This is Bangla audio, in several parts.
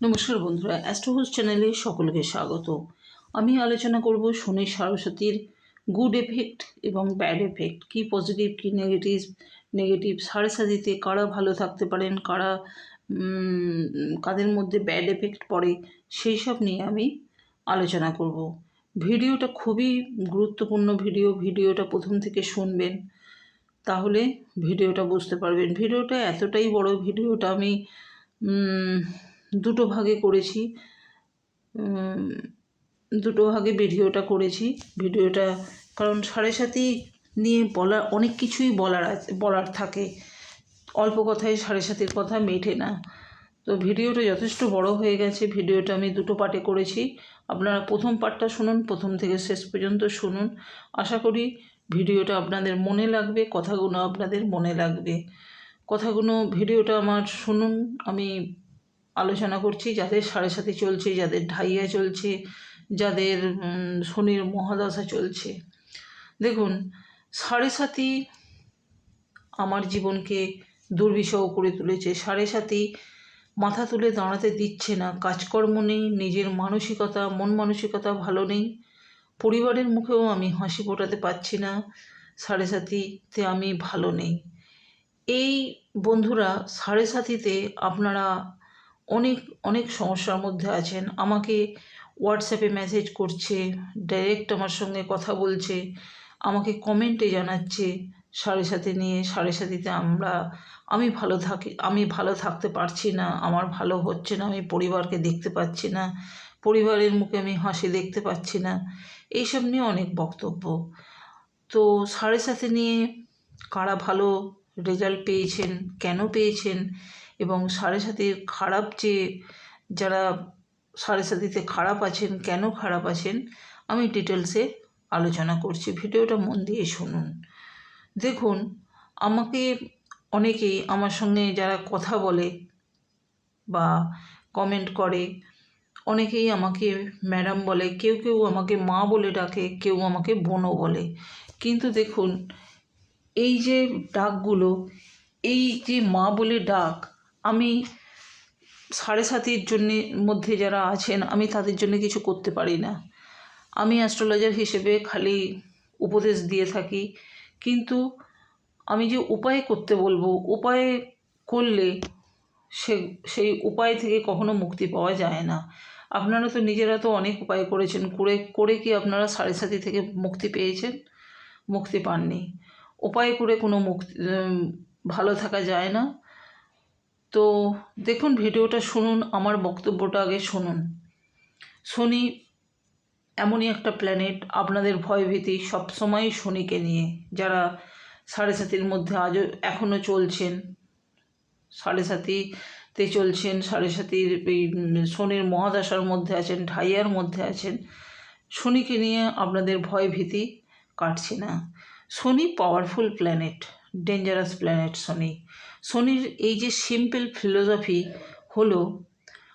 নমস্কার বন্ধুরা অ্যাস্ট্রোহাউস চ্যানেলে সকলকে স্বাগত। আমি আলোচনা করব শনি সরস্বতীর গুড এফেক্ট এবং ব্যাড এফেক্ট কী পজিটিভ কী নেগেটিভ নেগেটিভ সাড়ে সাতিতে কারা ভালো থাকতে পারেন, কারা কাদের মধ্যে ব্যাড এফেক্ট পড়ে, সেই সব নিয়ে আমি আলোচনা করব। ভিডিওটা খুবই গুরুত্বপূর্ণ ভিডিও, ভিডিওটা প্রথম থেকে শুনবেন, তাহলে ভিডিওটা বুঝতে পারবেন। ভিডিওটা এতটাই বড়, ভিডিওটা আমি দুটো ভাগে করেছি। দুটো ভাগে ভিডিওটা করেছি। ভিডিওটা কারণ সাড়ে সাথে নিয়ে বলার, অনেক কিছুই বলার আছে বলার থাকে। অল্প কথায় সাড়ে সাতের কথা মেটে না। তো ভিডিওটা যথেষ্ট বড় হয়ে গেছে। ভিডিওটা আমি দুটো পার্টে করেছি। আপনারা প্রথম পার্টটা শুনুন, প্রথম থেকে শেষ পর্যন্ত শুনুন। আশা করি ভিডিওটা আপনাদের মনে লাগবে, কথাগুলো আপনাদের মনে লাগবে। কথাগুলো, ভিডিওটা আমার শুনুন। আমি আলোচনা করছি, যাদের সাড়ে সাথে চলছে, যাদের ঢাইয়া চলছে, যাদের শনির মহাদশা চলছে। দেখুন, সাড়ে সাতি আমার জীবনকে দুর্বিষহ করে তুলেছে। সাড়ে সাতি মাথা তুলে দাঁড়াতে দিচ্ছে না। কাজকর্ম নেই, নিজের মানসিকতা, মন মানসিকতা ভালো নেই। পরিবারের মুখেও আমি হাসি ফোটাতে পারছি না। সাড়ে সাতিতে আমি ভালো নেই। এই বন্ধুরা, সাড়ে সাতিতে আপনারা অনেক অনেক সমস্যার মধ্যে আছেন। আমাকে হোয়াটসঅ্যাপে মেসেজ করছে ডাইরেক্ট আমার সঙ্গে কথা বলছে, আমাকে কমেন্টে জানাচ্ছে, সাড়ে সাথে নিয়ে, সাড়ে সাথীতে আমরা, আমি ভালো থাকি, আমি ভালো থাকতে পারছি না, আমার ভালো হচ্ছে না, আমি পরিবারকে দেখতে পাচ্ছি না, পরিবারের মুখে আমি হাসি দেখতে পাচ্ছি না, এইসব নিয়ে অনেক বক্তব্য। তো সাড়ে সাথে নিয়ে কারা ভালো রেজাল্ট পেয়েছেন, কেন পেয়েছেন এবং সাড়ে সাথীর খারাপ যে যারা সাড়ে সাথীতে খারাপ আছেন, কেন খারাপ আছেন, আমি ডিটেলসে আলোচনা করছি। ভিডিওটা মন দিয়ে শুনুন। দেখুন, আমাকে অনেকেই আমার সঙ্গে যারা কথা বলে বা কমেন্ট করে, অনেকেই আমাকে ম্যাডাম বলে, কেউ কেউ আমাকে মা বলে ডাকে, কেউ আমাকে বোনও বলে। কিন্তু দেখুন, এই যে ডাকগুলো, এই যে মা বলে ডাক আমি সাড়ে সাতির জন্যে মধ্যে যারা আছেন, আমি তাদের জন্য কিছু করতে পারি না। আমি অ্যাস্ট্রোলজার হিসেবে খালি উপদেশ দিয়ে থাকি। কিন্তু আমি যে উপায় করতে বলব, উপায় করলে সে, সেই উপায় থেকে কখনো মুক্তি পাওয়া যায় না। আপনারা তো নিজেরা তো অনেক উপায় করেছেন, করে করে কি আপনারা সাড়ে সাতি থেকে মুক্তি পেয়েছেন? মুক্তি পাননি। উপায় করে কোনো মুক্তি ভালো থাকা যায় না। তো দেখুন, ভিডিওটা শুনুন, আমার বক্তব্যটা আগে শুনুন। শনি এমনই একটা প্ল্যানেট আপনাদের ভয়ভীতি সবসময় শনিকে নিয়ে। যারা সাড়ে সাতির মধ্যে আজও এখনও চলছেন, সাড়ে সাতিতে চলছেন, সাড়ে সাতির এই শনির মহাদশার মধ্যে আছেন, ঢাইয়ার মধ্যে আছেন, শনিকে নিয়ে আপনাদের ভয় ভীতি কাটছে না। Shani powerful planet dangerous planet Shani শনির এই যে সিম্পল ফিলোসফি হলো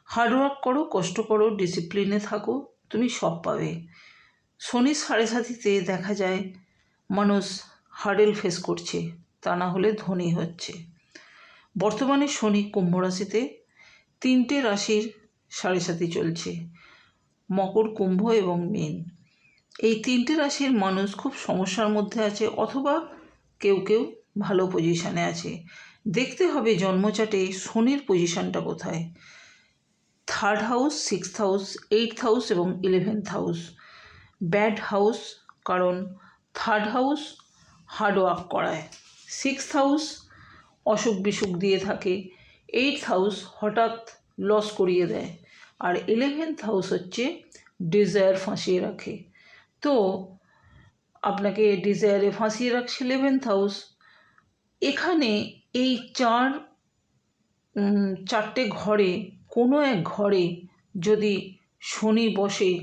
হার্ডওয়ার্ক করো, কষ্ট করো ডিসিপ্লিনে থাকো, তুমি সব পাবে। শনির সাড়ে সাথীতে দেখা যায়, মানুষ হার্ডেল ফেস করছে, তা না হলে ধনী হচ্ছে। বর্তমানে শনি কুম্ভ রাশিতে তিনটে রাশির সাড়ে সাথী চলছে, মকর, কুম্ভ এবং মীন। এই তিনটে রাশির মানুষ খুব সমস্যার মধ্যে আছে, অথবা কেউ কেউ ভালো পজিশানে আছে। দেখতে হবে জন্মচাটে শনির পজিশানটা কোথায়। Third house six house eight house এবং ইলেভেন্থ হাউস ব্যাড হাউস কারণ থার্ড হাউস হার্ড ওয়ার্ক করায়। সিক্স হাউস অসুখ বিসুখ দিয়ে থাকে। এইট হাউস হঠাৎ লস করিয়ে দেয়। আর ইলেভেন্থ হাউস হচ্ছে ডিজায়ার ফাঁসিয়ে রাখে। তো আপনাকে ডিজায়ারে ফাঁসিয়ে রাখছে ইলেভেন্থ হাউস এখানে এই চার চারটে ঘরে, কোনো এক ঘরে যদি শনি বসে,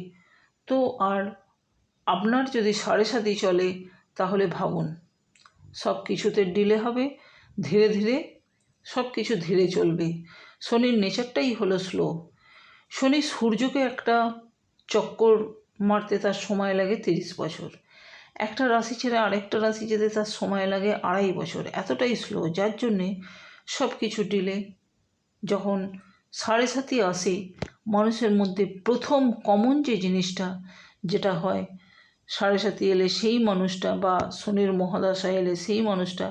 তো আর আপনার যদি সাড়ে সাথে চলে, তাহলে ভাবুন, সব কিছুতে ডিলে হবে, ধীরে ধীরে সব কিছু ধীরে চলবে। শনির নেচারটাই হলো স্লো শনি সূর্যকে একটা চক্কর মারতে তার সময় লাগে তিরিশ বছর। একটা রাশি ছেড়ে আরেকটা রাশি যেতে তার সময় লাগে আড়াই বছর। এতটাই স্লো যার জন্যে সব কিছু ডিলে যখন সাড়ে সাতই আসে, মানুষের মধ্যে প্রথম কমন যে জিনিসটা, যেটা হয়, সাড়ে সাতি এলে সেই মানুষটা বা শনির মহাদশা এলে সেই মানুষটা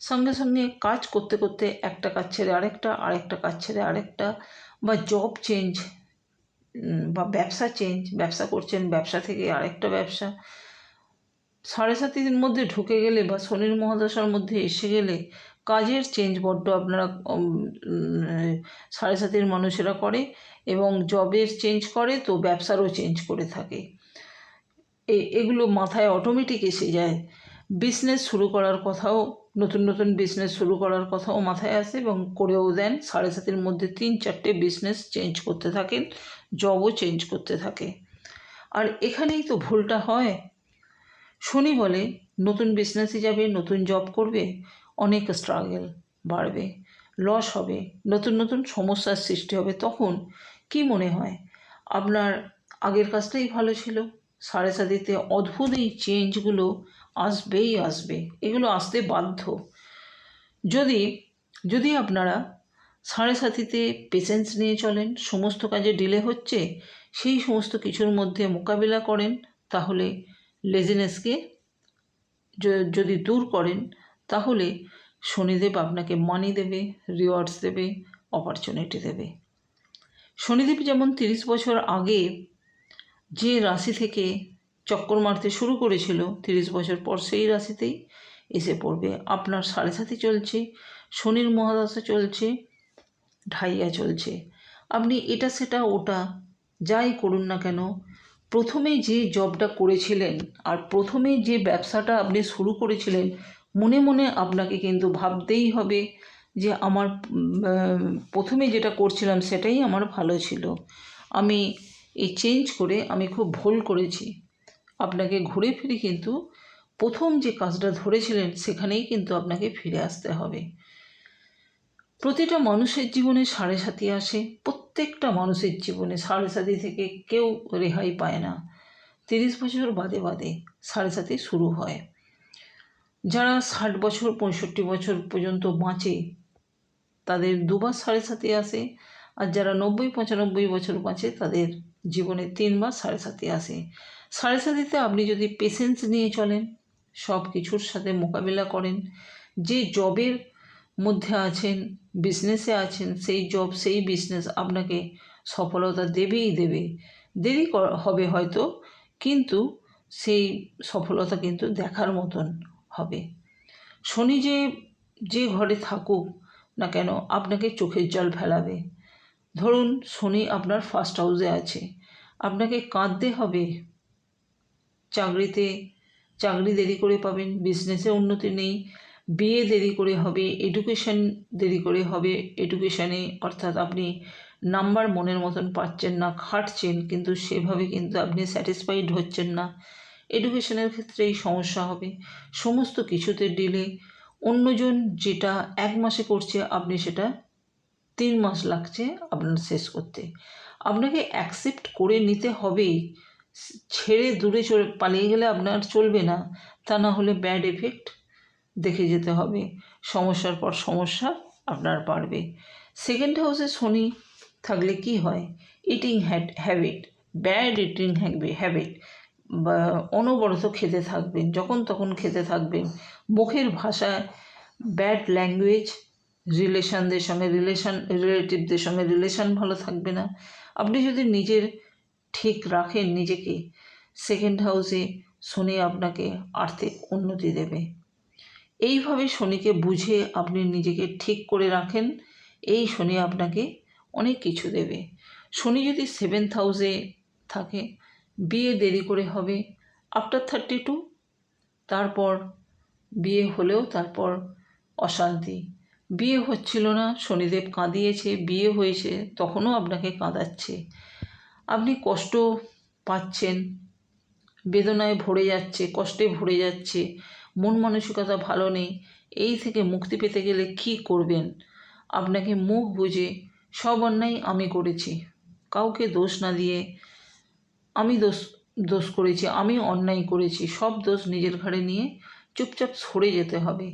সঙ্গে সঙ্গে কাজ করতে করতে একটা কাজ ছেড়ে আরেকটা আরেকটা কাজ ছেড়ে আরেকটা বা জব চেঞ্জ বা ব্যবসা চেঞ্জ ব্যবসা করছেন, ব্যবসা থেকে আরেকটা ব্যবসা। সাড়ে সাতির মধ্যে ঢুকে গেলে বা শনির মহাদশার মধ্যে এসে গেলে কাজের চেঞ্জ বড্ড আপনারা সাড়ে সাতির মানুষেরা করে এবং জবের চেঞ্জ করে তো ব্যবসারও চেঞ্জ করে থাকে। এগুলো মাথায় অটোমেটিক এসে যায়। বিজনেস শুরু করার কথাও, নতুন নতুন বিজনেস শুরু করার কথাও মাথায় আসে এবং করেও দেন। সাড়ে সাতের মধ্যে তিন চারটে বিজনেস চেঞ্জ করতে থাকেন জবও চেঞ্জ করতে থাকে। আর এখানেই তো ভুলটা হয়। শনি বলে, নতুন বিজনেসে যাবে, নতুন জব করবে, অনেক স্ট্রাগল বাড়বে লস হবে, নতুন নতুন সমস্যার সৃষ্টি হবে। তখন কি মনে হয়? আপনার আগের কাজটাই ভালো ছিল। সাড়ে সাতিতে অদ্ভুত এই চেঞ্জগুলো আসবেই আসবে, এগুলো আসতে বাধ্য। যদি যদি আপনারা সাড়ে সাতিতে পেশেন্স নিয়ে চলেন, সমস্ত কাজে ডিলে হচ্ছে, সেই সমস্ত কিছুর মধ্যে মোকাবিলা করেন, তাহলে লেজিনেসকে যদি দূর করেন, তাহলে শনিদেব আপনাকে মানি দেবে রিওয়ার্ডস দেবে অপরচুনিটি দেবে। শনিদেব যেমন তিরিশ বছর আগে যে রাশি থেকে চক্কর মারতে শুরু করেছিল, তিরিশ বছর পর সেই রাশিতেই এসে পড়বে। আপনার সাড়ে সাথে চলছে, শনির মহাদশা চলছে, ঢাইয়া চলছে। আপনি এটা, সেটা, ওটা যাই করুন না কেন প্রথমে যে জবটা করেছিলেন আর প্রথমে যে ব্যবসাটা আপনি শুরু করেছিলেন, মনে মনে আপনাকে কিন্তু ভাবতেই হবে যে আমার প্রথমে যেটা করছিলাম সেটাই আমার ভালো ছিল। আমি এই চেঞ্জ করে আমি খুব ভুল করেছি। আপনাকে ঘুরে ফিরে কিন্তু প্রথম যে কাজটা ধরেছিলেন সেখানেই কিন্তু আপনাকে ফিরে আসতে হবে। প্রতিটা মানুষের জীবনে সাড়ে সাথী আসে প্রত্যেকটা মানুষের জীবনে সাড়ে সাথী থেকে কেউ রেহাই পায় না। তিরিশ বছর বাদে বাদে সাড়ে সাথী শুরু হয়। যারা ষাট বছর, পঁয়ষট্টি বছর পর্যন্ত বাঁচে, তাদের দুবার সাড়ে সাথী আসে আর যারা নব্বই, পঁচানব্বই বছর বাঁচে, তাদের জীবনে তিনবার সাড়ে সাথী আসে। সাড়ে সাথীতে আপনি যদি পেশেন্স নিয়ে চলেন সব কিছুর সাথে মোকাবিলা করেন, যে জবের মধ্যে আছেন বিজনেসে আছেন, সেই জব সেই বিজনেস আপনাকে সফলতা দেবেই দেবে। দেরি হবে হয়তো, কিন্তু সেই সফলতা কিন্তু দেখার মতন হবে। শনি যে যে ঘরে থাকুক না কেন, আপনাকে চোখের জল ফেলাবে। ধরুন শনি আপনার ফার্স্ট হাউসে আছে, আপনাকে কাঁদতে হবে। চাকরিতে, চাকরি দেরি করে পাবেন বিজনেসে উন্নতি নেই বিয়ে দেরি করে হবে এডুকেশন দেরি করে হবে এডুকেশানে অর্থাৎ আপনি নাম্বার মনের মতন পাচ্ছেন না, খাটছেন, কিন্তু সেভাবে কিন্তু আপনি স্যাটিসফাইড হচ্ছেন না। এডুকেশনের ক্ষেত্রে এই সমস্যা হবে। সমস্ত কিছুতে ডিলে অন্যজন যেটা এক মাসে করছে, আপনি সেটা তিন মাস লাগছে আপনার শেষ করতে। আপনাকে অ্যাকসেপ্ট করে নিতে হবেই ছেড়ে দূরে চলে, পালিয়ে গেলে আপনার চলবে না। তা না হলে ব্যাড এফেক্ট দেখে যেতে হবে। সমস্যার পর সমস্যা আপনার পারবে সেকেন্ড হাউসে শনি থাকলে কি হয়? Eating habit bad eating habit বা অনবরত খেতে থাকবেন, যখন তখন খেতে থাকবেন। মুখের ভাষা ব্যাড ল্যাঙ্গুয়েজ রিলেশনদের সঙ্গে রিলেশন রিলেটিভদের সঙ্গে রিলেশন ভালো থাকবে না। আপনি যদি নিজের ঠিক রাখেন নিজেকে সেকেন্ড হাউসে শনি আপনাকে আর্থিক উন্নতি দেবে। এইভাবে শনিকে বুঝে আপনি নিজেকে ঠিক করে রাখেন, এই শনি আপনাকে অনেক কিছু দেবে। শনি যদি সেভেন্থ হাউসে থাকে, বিয়ে দেরি করে হবে আফটার থার্টি টু তারপর বিয়ে হলেও তারপর অশান্তি। বিয়ে হচ্ছিল না, শনিদেব কাঁদিয়েছে, বিয়ে হয়েছে, তখনও আপনাকে কাঁদাচ্ছে। আপনি কষ্ট পাচ্ছেন, বেদনায় ভরে যাচ্ছে, কষ্টে ভরে যাচ্ছে মন মানসিকতা ভালো নেই, এই থেকে মুক্তি পেতে গেলে কি করবেন? আপনাকে মুখ বুঝে সব অন্যায় আমি করেছি। কাউকে দোষ না দিয়ে আমি দোষ দোষ করেছি, আমি অন্যায় করেছি, সব দোষ নিজের ঘাড়ে নিয়ে চুপচাপ সরে যেতে হবে,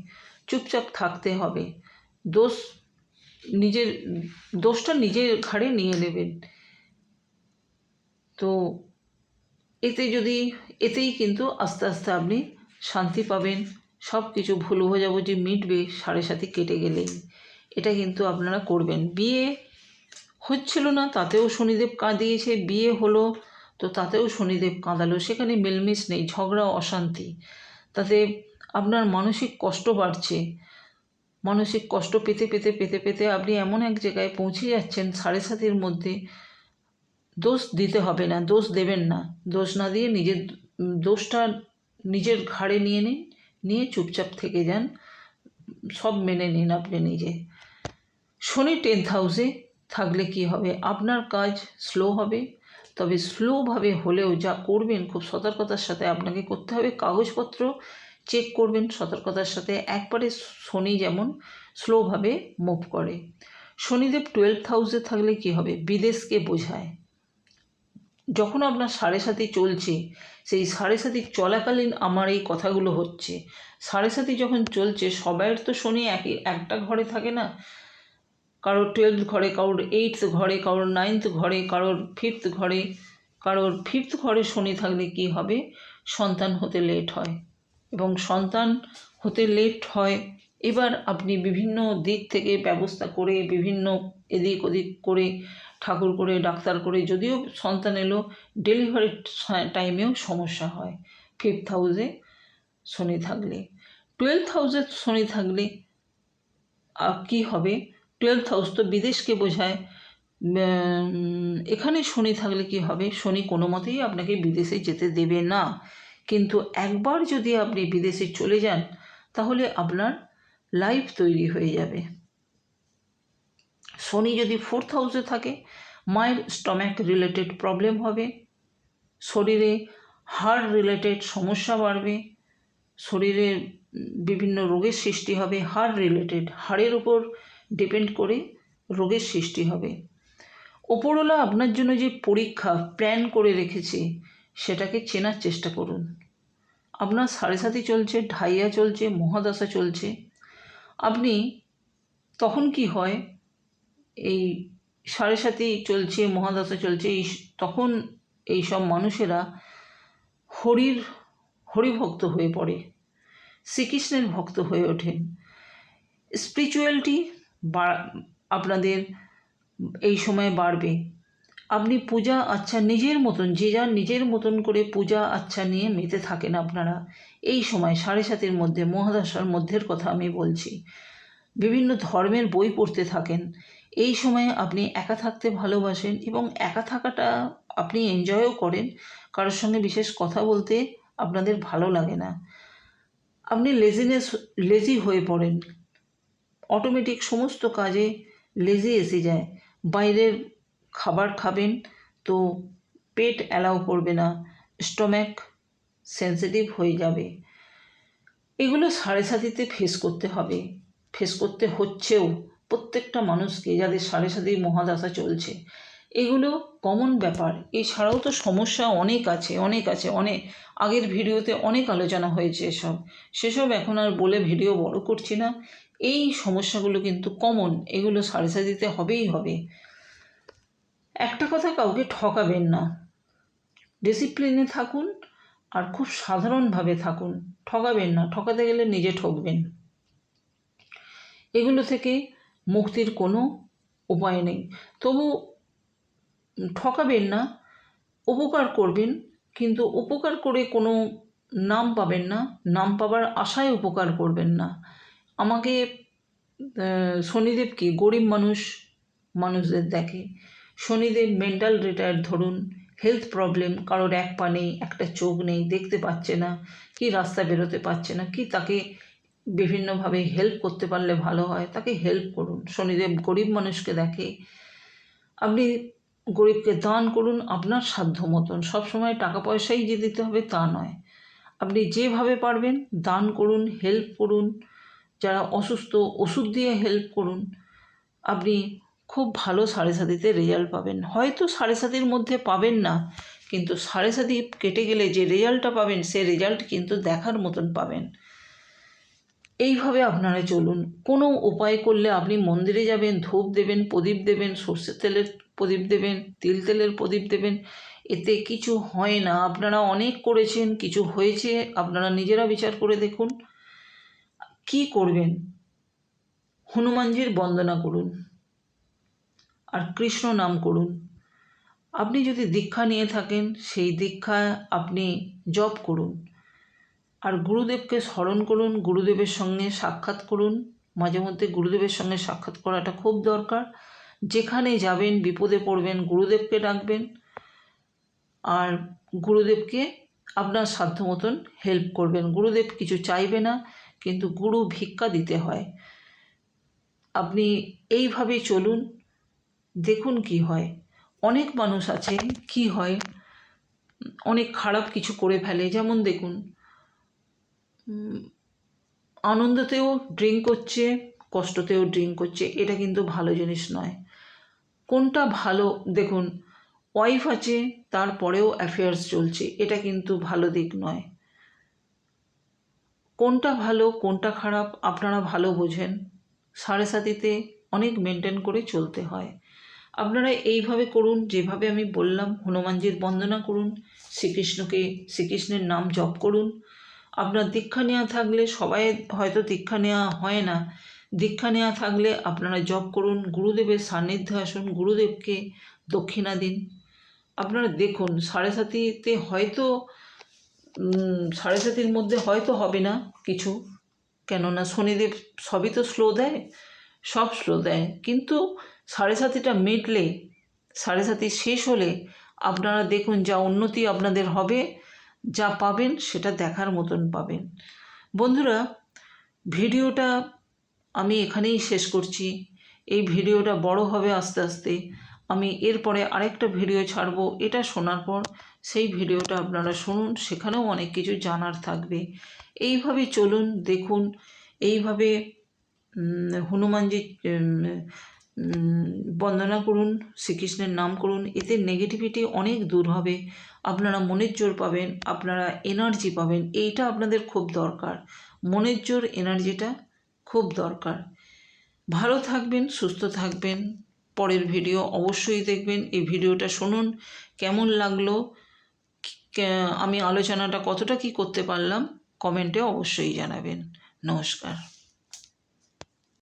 চুপচাপ থাকতে হবে। দোষ নিজের, দোষটা নিজের ঘাড়ে নিয়ে নেবেন। তো এতে যদি, এতেই কিন্তু আস্তে আস্তে আপনি শান্তি পাবেন। সব কিছু ভুল বোঝাবুঝি মিটবে সাড়ে সাথে কেটে গেলেই। এটা কিন্তু আপনারা করবেন। বিয়ে হচ্ছিল না, তাতেও শনিদেব কাঁদিয়েছে। বিয়ে হলো, তো তাতেও শনিদেব কাঁদালো। সেখানে মিলমিশ নেই, ঝগড়া, অশান্তি। তাতে আপনার মানসিক কষ্ট বাড়ছে। মানসিক কষ্ট পেতে পেতে পেতে পেতে আপনি এমন এক জায়গায় পৌঁছে যাচ্ছেন, সাড়ে সাতের মধ্যে দোষ দিতে হবে না, দোষ দেবেন না। দোষ না দিয়ে নিজের দোষটা নিজের ঘাড়ে নিয়ে নিন, নিয়ে চুপচাপ থেকে যান। সব মেনে নিন আপনি নিজে। শনি টেন্থ হাউসে থাকলে কি হবে? আপনার কাজ স্লো হবে। তবে স্লোভাবে হলেও যা করবেন, খুব সতর্কতার সাথে আপনাকে করতে হবে। কাগজপত্র চেক করবেন, সতর্কতার সাথে। একবারে শনি যেমন স্লোভাবে মুভ করে। শনিদেব টুয়েলভ হাউসে থাকলে কি হবে? বিদেশকে বোঝায়। যখন আপনার সাড়ে সাথে চলছে, সেই সাড়ে সাথে চলাকালীন আমার এই কথাগুলো হচ্ছে। সাড়ে সাথে যখন চলছে, সবাইয়ের তো শনি একই একটা ঘরে থাকে না। কারোর টুয়েলভ ঘরে, কারোর এইটথ ঘরে, কারোর নাইনথ ঘরে, কারোর ফিফথ ঘরে, কারোর ফিফথ ঘরে শনি থাকলে কি হবে? সন্তান হতে লেট হয়। এবং সন্তান হতে লেট হয়, এবার আপনি বিভিন্ন দিক থেকে ব্যবস্থা করে, বিভিন্ন এদিক ওদিক করে ঠাকুর করে, ডাক্তার করে, যদিও সন্তান এলো ডেলিভারি টাইমেও সমস্যা হয়। ফিফথ হাউসে শনি থাকলে। টুয়েলভ হাউসে শনি থাকলে কি হবে? টুয়েলভ হাউস তো বিদেশকে বোঝায়। এখানে শনি থাকলে কি হবে? শনি কোনো মতেই আপনাকে বিদেশে যেতে দেবে না। কিন্তু একবার যদি আপনি বিদেশে চলে যান, তাহলে আপনার লাইফ তৈরি হয়ে যাবে। শনি যদি ফোর্থ হাউসে থাকে মায়ের স্টম্যাক রিলেটেড প্রবলেম হবে, শরীরে হার্ট রিলেটেড সমস্যা বাড়বে, শরীরে বিভিন্ন রোগের সৃষ্টি হবে হার্ট রিলেটেড হাড়ের উপর ডিপেন্ড করে রোগের সৃষ্টি হবে। ওপরওয়ালা আপনার জন্য যে পরীক্ষা প্ল্যান করে রেখেছে, সেটাকে চেনার চেষ্টা করুন। আপনার সাড়ে সাথে চলছে, ঢাইয়া চলছে, মহাদশা চলছে। আপনি তখন কি হয় এই সাথে চলছে মহাদশা চলছে, এই তখন এই সব মানুষেরা হরির, হরিভক্ত হয়ে পড়ে, শ্রীকৃষ্ণের ভক্ত হয়ে ওঠেন। স্পিরিচুয়ালিটি আপনাদের এই সময় বাড়বে। আপনি পূজা আচ্ছা নিজের মতন, যে যার নিজের মতন করে পূজা আচ্ছা নিয়ে মেতে থাকেন আপনারা, এই সময় সাড়ে সাতের মধ্যে মহাদশার মধ্যের কথা আমি বলছি। বিভিন্ন ধর্মের বই পড়তে থাকেন এই সময়ে আপনি একা থাকতে ভালোবাসেন এবং একা থাকাটা আপনি এনজয়ও করেন। কারোর সঙ্গে বিশেষ কথা বলতে আপনাদের ভালো লাগে না। আপনি লেজিনেস লেজি হয়ে পড়েন। অটোমেটিক সমস্ত কাজে লেজি এসে যায়। বাইরের খাবার খাবেন তো পেট অ্যালাউ করবে না স্টম্যাক সেন্সিটিভ হয়ে যাবে। এগুলো সাড়ে সাতিতে ফেস করতে হবে। ফেস করতে হচ্ছেও। প্রত্যেকটা মানুষকে যাদের সাড়ে সাথেই মহাদশা চলছে, এগুলো কমন ব্যাপার। এছাড়াও তো সমস্যা অনেক আছে অনেক আছে, অনেক। আগের ভিডিওতে অনেক আলোচনা হয়েছে এসব। সেসব এখন আর বলে ভিডিও বড় করছি না। এই সমস্যাগুলো কিন্তু কমন এগুলো সাড়ে সাতিতে হবেই হবে। একটা কথা কাউকে ঠকাবেন না। ডিসিপ্লিনে থাকুন আর খুব সাধারণভাবে থাকুন। ঠকাবেন না, ঠকাতে গেলে নিজে ঠকবেন। এগুলো থেকে মুক্তির কোনো উপায় নেই। তবু ঠকাবেন না, উপকার করবেন, কিন্তু উপকার করে কোনো নাম পাবেন না, নাম পাবার আশায় উপকার করবেন না। আমাকে শনিদেবকে গরিব মানুষ, মানুষদের দেখে। শনিদেব মেন্টাল রিটায়ার ধরুন হেলথ প্রবলেম কারোর এক পা নেই, একটা চোখ নেই, দেখতে পাচ্ছে না, কি রাস্তা বেরোতে পারছে না, কি তাকে বিভিন্নভাবে হেল্প করতে পারলে ভালো হয়, তাকে হেল্প করুন। শনিদেব গরিব মানুষকে দেখে, আপনি গরিবকে দান করুন আপনার সাধ্য মতন। সবসময় টাকা পয়সাই যে দিতে হবে তা নয়। আপনি যেভাবে পারবেন দান করুন হেল্প করুন। যারা অসুস্থ, ওষুধ দিয়ে হেল্প করুন। আপনি খুব ভালো সাড়ে সাতিতে রেজাল্ট পাবেন। হয়তো সাড়ে সাতির মধ্যে পাবেন না, কিন্তু সাড়ে সাতি কেটে গেলে যে রেজাল্টটা পাবেন, সে রেজাল্ট কিন্তু দেখার মতন পাবেন। এইভাবে আপনারা চলুন। কোনো উপায় করলে আপনি মন্দিরে যাবেন, ধূপ দেবেন, প্রদীপ দেবেন, সর্ষের তেলের প্রদীপ দেবেন, তিল তেলের প্রদীপ দেবেন, এতে কিছু হয় না। আপনারা অনেক করেছেন, কিছু হয়েছে, আপনারা নিজেরা বিচার করে দেখুন। কি করবেন? হনুমানজির বন্দনা করুন আর কৃষ্ণ নাম করুন। আপনি যদি দীক্ষা নিয়ে থাকেন, সেই দীক্ষা আপনি জপ করুন। আর গুরুদেবকে স্মরণ করুন, গুরুদেবের সঙ্গে সাক্ষাৎ করুন। মাঝে মধ্যে গুরুদেবের সঙ্গে সাক্ষাৎ করাটা খুব দরকার। যেখানে যাবেন, বিপদে পড়বেন, গুরুদেবকে ডাকবেন আর গুরুদেবকে আপনার সাধ্য মতন হেল্প করবেন। গুরুদেব কিছু চাইবে না, কিন্তু গুরু ভিক্ষা দিতে হয়। আপনি এইভাবে চলুন, দেখুন কি হয়। অনেক মানুষ আছে কি হয়, অনেক খারাপ কিছু করে ফেলে। যেমন দেখুন আনন্দতেও ড্রিঙ্ক করছে, কষ্টতেও ড্রিঙ্ক করছে, এটা কিন্তু ভালো জিনিস নয়। কোনটা ভালো? দেখুন ওয়াইফ আছে, তারপরেও অ্যাফেয়ার্স চলছে, এটা কিন্তু ভালো দিক নয়। কোনটা ভালো, কোনটা খারাপ, আপনারা ভালো বোঝেন। সাড়ে সাতিতে অনেক মেনটেন করে চলতে হয়। আপনারা এইভাবে করুন, যেভাবে আমি বললাম, হনুমানজির বন্দনা করুন, শ্রীকৃষ্ণকে, শ্রীকৃষ্ণের নাম জপ করুন আপনার দীক্ষা নেওয়া থাকলে সবাই হয়তো দীক্ষা নেওয়া হয় না। দীক্ষা নেওয়া থাকলে আপনারা জপ করুন, গুরুদেবের সান্নিধ্যে আসুন, গুরুদেবকে দক্ষিণা দিন। আপনারা দেখুন, সাড়ে সাতিতে হয়তো সাড়ে সাতির মধ্যে হয়তো হবে না কিছু। কেননা শনিদেব সবই তো স্লো দেয়, সব স্লো দেয়। কিন্তু সাড়ে সাতিটা মিটলে, সাড়ে সাতি শেষ হলে আপনারা দেখুন যা উন্নতি আপনাদের হবে যা পাবেন সেটা দেখার মতন পাবেন। বন্ধুরা, ভিডিওটা আমি এখানেই শেষ করছি। এই ভিডিওটা বড় হবে আস্তে আস্তে। আমি এরপরে আরেকটা ভিডিও ছাড়ব, এটা শোনার পর সেই ভিডিওটা আপনারা শুনুন, সেখানেও অনেক কিছু জানার থাকবে। এইভাবে চলুন, দেখুন, এইভাবে হনুমানজি বন্দনা করুন, শ্রীকৃষ্ণের নাম করুন, এতে নেগেটিভিটি অনেক দূর হবে। আপনারা মনের জোর পাবেন, আপনারা এনার্জি পাবেন, এইটা আপনাদের খুব দরকার। মনের জোর এনার্জিটা খুব দরকার। ভালো থাকবেন, সুস্থ থাকবেন। পরের ভিডিও অবশ্যই দেখবেন। এই ভিডিওটা শুনুন, কেমন লাগল আমি আলোচনাটা কতটা কি করতে পারলাম কমেন্টে অবশ্যই জানাবেন। নমস্কার।